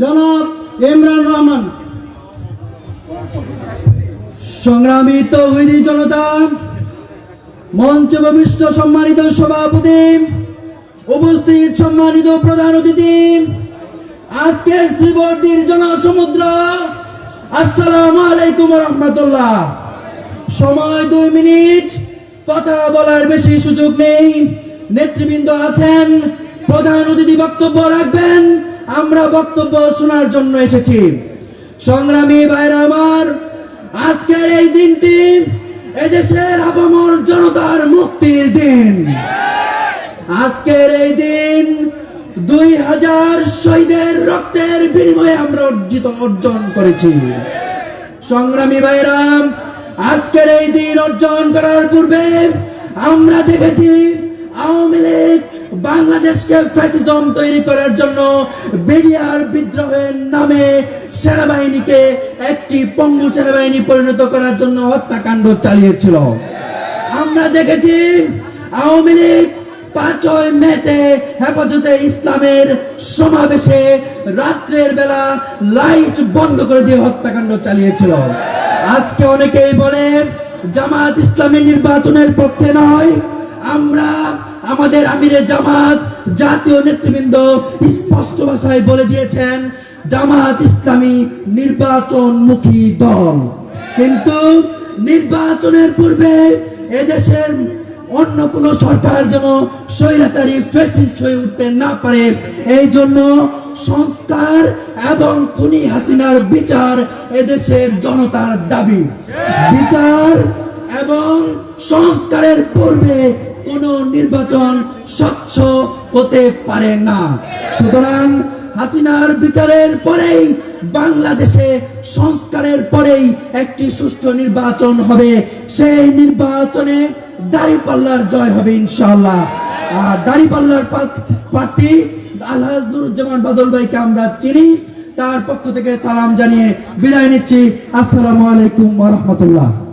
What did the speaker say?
জনাব ইমরান রহমান। সংগ্রামী তৌহিদি জনতা, মঞ্চ ভবিষ্ঠ সম্মানিত সভাপতি, উপস্থিত সম্মানিত প্রধান অতিথি, আজকের শ্রীবর্তীর জনসমুদ্র, আসসালাম আলাইকুম রহমতুল্লাহ। সময় দুই মিনিট, কথা বলার বেশি সুযোগ নেই। নেতৃবৃন্দ আছেন, প্রধান অতিথি বক্তব্য রাখবেন। আমরা বক্তব্য শোনার জন্য এসেছি। সংগ্রামী ভাইরা আমার, আজকের এই দিনটি এদেশের আপামর জনতার মুক্তির দিন। আজকের এই দিন দুই হাজার শহীদের রক্তের বিনিময়ে আমরা অর্জিত, অর্জন করেছি। সংগ্রামী ভাইরাম আজকের এই দিন অর্জন করার পূর্বে আমরা দেখেছি আওয়ামী লীগ বাংলাদেশকে ফ্যাসিজম তৈরি করার জন্য বেরিয়ার বিদ্রোহের নামে সেনাবাহিনীকে একটি পঙ্গু সেনাবাহিনী পরিণত করার জন্য হত্যাকাণ্ড চালিয়েছিল। আমরা দেখেছি আওয়ামী লীগ পাঁচই মেতে হেফাজতে ইসলামের সমাবেশে রাত্রের বেলা লাইট বন্ধ করে দিয়ে হত্যাকাণ্ড চালিয়েছিল। আজকে অনেকেই বলে, জামাত ইসলামের নির্বাচনের পক্ষে নয়, আমরা আমাদের আমিরে জামাত জাতীয় নেতৃবৃন্দ স্পষ্ট ভাষায় বলে দিয়েছেন, জামাত ইসলামী নির্বাচনমুখী দল। কিন্তু নির্বাচনের পূর্বে এদেশের অন্য কোন সরকার যেন স্বৈরাচারী ফেসিস্ট হয়ে উঠতে না পারে, এই জন্য সংস্কার এবং খুনি হাসিনার বিচার এদেশের জনতার দাবি। বিচার এবং সংস্কারের পূর্বে কোন নির্বাচন স্বচ্ছ হতে পারে না। সুতরাং হাসিনার বিচারের পরেই বাংলাদেশে সংস্কারের পরেই একটি সুষ্ঠু নির্বাচন হবে। সেই নির্বাচনে দাড়িপাল্লার জয় হবে ইনশাআল্লাহ। আর দাড়িপাল্লার প্রার্থ- আলহাজ নুরুজ্জামান বাদল ভাইকে আমরা চিনি। তার পক্ষ থেকে সালাম জানিয়ে বিদায় নিচ্ছি। আসসালামু আলাইকুম রাহমাতুল্লাহ।